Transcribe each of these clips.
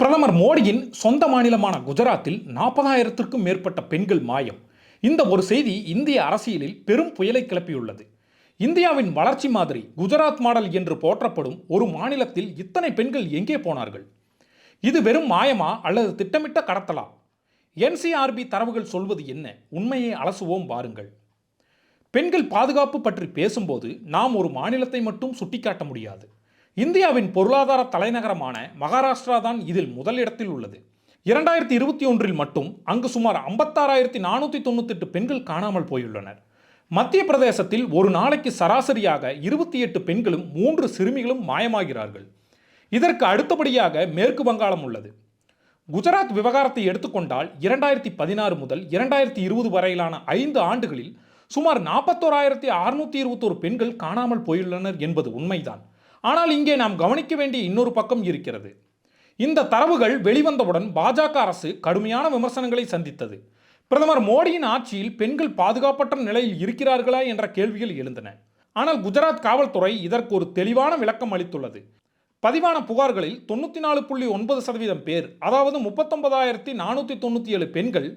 பிரதமர் மோடியின் சொந்த மாநிலமான குஜராத்தில் நாற்பதாயிரத்திற்கும் மேற்பட்ட பெண்கள் மாயம். இந்த ஒரு செய்தி இந்திய அரசியலில் பெரும் புயலை கிளப்பியுள்ளது. இந்தியாவின் வளர்ச்சி மாதிரி குஜராத் மாடல் என்று போற்றப்படும் ஒரு மாநிலத்தில் இத்தனை பெண்கள் எங்கே போனார்கள்? இது வெறும் மாயமா அல்லது திட்டமிட்ட கடத்தலா? என்சிஆர்பி தரவுகள் சொல்வது என்ன? உண்மையை அலசுவோம் வாருங்கள் பெண்கள் பாதுகாப்பு பற்றி பேசும்போது நாம் ஒரு மாநிலத்தை மட்டும் சுட்டிக்காட்ட முடியாது. இந்தியாவின் பொருளாதார தலைநகரமான மகாராஷ்டிரா தான் இதில் முதலிடத்தில் உள்ளது. இரண்டாயிரத்தி இருபத்தி ஒன்றில் மட்டும் அங்கு சுமார் ஐம்பத்தாறாயிரத்தி நானூற்றி தொண்ணூத்தெட்டு பெண்கள் காணாமல் போயுள்ளனர். மத்திய பிரதேசத்தில் ஒரு நாளைக்கு சராசரியாக இருபத்தி எட்டு பெண்களும் மூன்று சிறுமிகளும் மாயமாகிறார்கள். இதற்கு அடுத்தபடியாக மேற்கு வங்காளம் உள்ளது. குஜராத் விவகாரத்தை எடுத்துக்கொண்டால் இரண்டாயிரத்தி பதினாறு முதல் இரண்டாயிரத்தி இருபது வரையிலான ஐந்து ஆண்டுகளில் சுமார் நாற்பத்தோராயிரத்தி அறுநூற்றி இருபத்தோரு பெண்கள் காணாமல் போயுள்ளனர் என்பது உண்மைதான். ஆனால் இங்கே நாம் கவனிக்க வேண்டிய இன்னொரு பக்கம் இருக்கிறது. இந்த தரவுகள் வெளிவந்தவுடன் பாஜக அரசு கடுமையான விமர்சனங்களை சந்தித்தது. பிரதமர் மோடியின் ஆட்சியில் பெண்கள் பாதுகாப்பற்ற நிலையில் இருக்கிறார்களா என்ற கேள்விகள் எழுந்தன. ஆனால் குஜராத் காவல்துறை இதற்கு ஒரு தெளிவான விளக்கம் அளித்துள்ளது. பதிவான புகார்களில் தொண்ணூற்றி நாலு புள்ளி ஒன்பது சதவீதம் பேர் அதாவது முப்பத்தொன்பதாயிரத்தி நானூற்றி தொண்ணூற்றி ஏழு பெண்கள்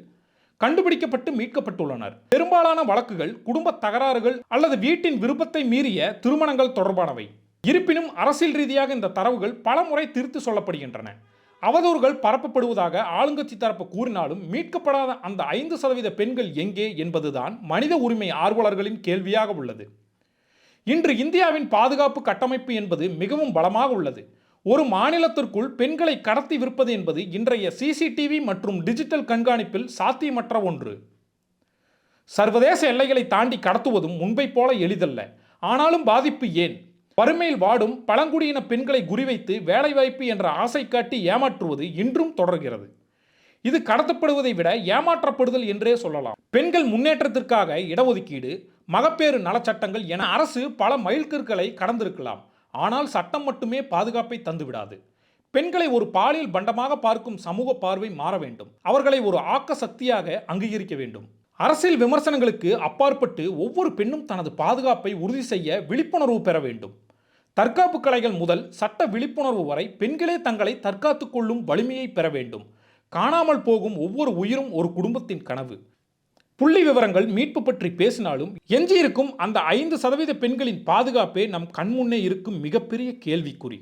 கண்டுபிடிக்கப்பட்டு மீட்கப்பட்டுள்ளனர். பெரும்பாலான வழக்குகள் குடும்ப தகராறுகள் அல்லது வீட்டின் விருப்பத்தை மீறிய திருமணங்கள் தொடர்பானவை. இருப்பினும் அரசியல் ரீதியாக இந்த தரவுகள் பல முறை சொல்லப்படுகின்றன. அவதூறுகள் பரப்பப்படுவதாக ஆளுங்கட்சி தரப்பு கூறினாலும் மீட்கப்படாத அந்த ஐந்து சதவீத பெண்கள் எங்கே என்பதுதான் மனித உரிமை ஆர்வலர்களின் கேள்வியாக உள்ளது. இன்று இந்தியாவின் பாதுகாப்பு கட்டமைப்பு என்பது மிகவும் பலமாக உள்ளது. ஒரு மாநிலத்திற்குள் பெண்களை கடத்தி விற்பது என்பது இன்றைய சிசிடிவி மற்றும் டிஜிட்டல் கண்காணிப்பில் சாத்தியமற்ற ஒன்று. சர்வதேச எல்லைகளை தாண்டி கடத்துவதும் முன்பை போல எளிதல்ல. ஆனாலும் பாதிப்பு ஏன்? வறுமையில் வாடும் பழங்குடியின பெண்களை குறிவைத்து வேலைவாய்ப்பு என்ற ஆசை காட்டி ஏமாற்றுவது இன்றும் தொடர்கிறது. இது கடத்தப்படுவதை விட ஏமாற்றப்படுதல் என்றே சொல்லலாம். பெண்கள் முன்னேற்றத்திற்காக இடஒதுக்கீடு மகப்பேறு நலச்சட்டங்கள் என அரசு பல மைல்கற்களை கடந்திருக்கலாம். ஆனால் சட்டம் மட்டுமே பாதுகாப்பை தந்துவிடாது. பெண்களை ஒரு பாலியல் பண்டமாக பார்க்கும் சமூக பார்வை மாற வேண்டும். அவர்களை ஒரு ஆக்க சக்தியாக அங்கீகரிக்க வேண்டும். அரசியல் விமர்சனங்களுக்கு அப்பாற்பட்டு ஒவ்வொரு பெண்ணும் தனது பாதுகாப்பை உறுதி செய்ய விழிப்புணர்வு பெற வேண்டும். தற்காப்பு கலைகள் முதல் சட்ட விழிப்புணர்வு வரை பெண்களே தங்களை தற்காத்துக் கொள்ளும் வலிமையை பெற வேண்டும். காணாமல் போகும் ஒவ்வொரு உயிரும் ஒரு குடும்பத்தின் கனவு. புள்ளி விவரங்கள் மீட்பு பற்றி பேசினாலும் எஞ்சியிருக்கும் அந்த ஐந்து சதவீத பெண்களின் பாதுகாப்பே நம் கண்முன்னே இருக்கும் மிகப்பெரிய கேள்விக்குறி.